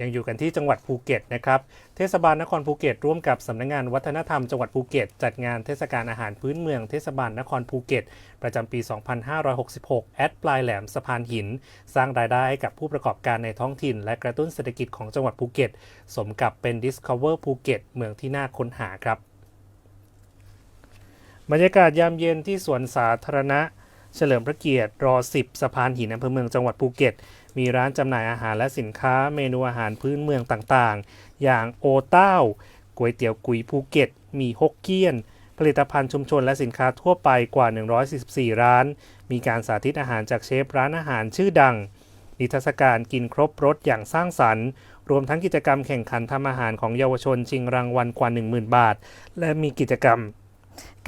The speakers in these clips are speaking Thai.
ยังอยู่กันที่จังหวัดภูเก็ตนะครับ เทศบาลนครภูเก็ตร่วมกับสำนักงานวัฒนธรรมจังหวัดภูเก็ตจัดงานเทศกาลอาหารพื้นเมืองเทศบาลนครภูเก็ต ประจำปี 2566 แอดปลายแหลมสะพานหิน สร้างรายได้ให้กับผู้ประกอบการในท้องถิ่น และกระตุ้นเศรษฐกิจของจังหวัดภูเก็ต สมกับเป็น Discover ภูเก็ตเมืองที่น่าค้นหาครับ บรรยากาศยามเย็นที่สวนสาธารณะ เฉลิมพระเกียรติรอ 10 สะพานหินอำเภอเมืองจังหวัดภูเก็ต มีร้านจำหน่ายอาหารและสินค้าเมนูอาหารพื้นเมืองต่างๆ อย่างโอเต้าก๋วยเตี๋ยวกุยภูเก็ต มีฮกเกี้ยน ผลิตภัณฑ์ชุมชนและสินค้าทั่วไปกว่า 144 ร้าน มีการสาธิตอาหารจากเชฟร้านอาหารชื่อดัง นิทรรศการกินครบรสอย่างสร้างสรรค์ รวมทั้งกิจกรรมแข่งขันทำอาหารของเยาวชนชิงรางวัลกว่า 10,000 บาท และมีกิจกรรม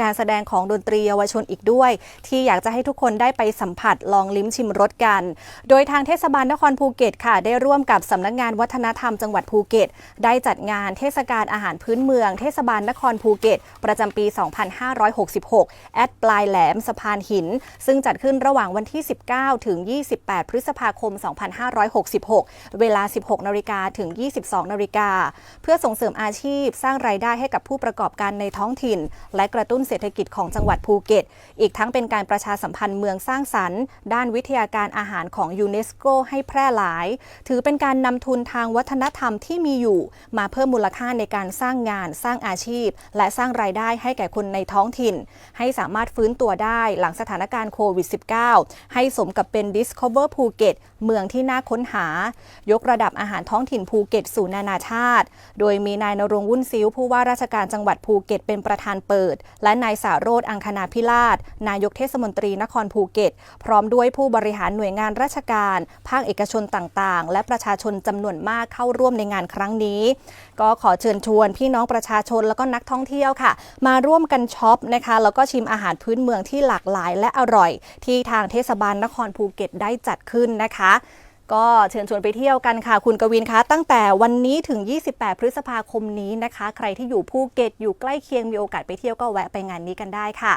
การแสดงของดนตรีเยาวชนอีกด้วย ที่อยากจะให้ทุกคนได้ไปสัมผัสลองลิ้มชิมรสกัน โดยทางเทศบาลนครภูเก็ตค่ะ ได้ร่วมกับสำนักงานวัฒนธรรมจังหวัดภูเก็ต ได้จัดงานเทศกาลอาหารพื้นเมือง เทศบาลนครภูเก็ต ประจำปี 2566 แอดปลายแหลมสะพานหิน ซึ่งจัดขึ้นระหว่างวันที่ 19 ถึง 28 พฤษภาคม 2566 เวลา 16 นาฬิกาถึง 22 นาฬิกาเพื่อส่งเสริมอาชีพสร้างรายได้ให้กับผู้ประกอบการในท้องถิ่น และกระระตุ้นเศรษฐกิจของจังหวัดภูเก็ต อีกทั้งเป็นการประชาสัมพันธ์เมืองสร้างสรรค์ ด้านวิทยาการอาหารของยูเนสโกให้แพร่หลาย ถือเป็นการนำทุนทางวัฒนธรรมที่มีอยู่ มาเพิ่มมูลค่าในการสร้างงาน สร้างอาชีพ และสร้างรายได้ให้แก่คนในท้องถิ่น ให้สามารถฟื้นตัวได้หลังสถานการณ์โควิด -19 ให้สมกับเป็น Discover ภูเก็ตเมืองที่น่าค้นหา ยกระดับอาหารท้องถิ่นภูเก็ตสู่นานาชาติ โดยมีนายนรงวุ่นซิ้วผู้ว่าราชการจังหวัดภูเก็ตเป็นประธานเปิดและนายสาโรธอังคณาพิราชนายกเทศมนตรีนครภูเก็ต พร้อมด้วยผู้บริหารหน่วยงานราชการ ภาคเอกชนต่างๆ และประชาชนจำนวนมากเข้าร่วมในงานครั้งนี้ ก็ขอเชิญชวนพี่น้องประชาชนแล้วก็นักท่องเที่ยวค่ะ มาร่วมกันช็อปนะคะแล้วก็ชิมอาหารพื้นเมืองที่หลากหลายและอร่อย ที่ทางเทศบาลนครภูเก็ตได้จัดขึ้นนะคะ ก็เชิญชวนไปเที่ยวกันค่ะ คุณกวินคะ ตั้งแต่วันนี้ถึง 28 พฤษภาคมนี้นะคะ ใครที่อยู่ภูเก็ตอยู่ใกล้เคียงมีโอกาสไปเที่ยวก็แวะไปงานนี้กันได้ค่ะ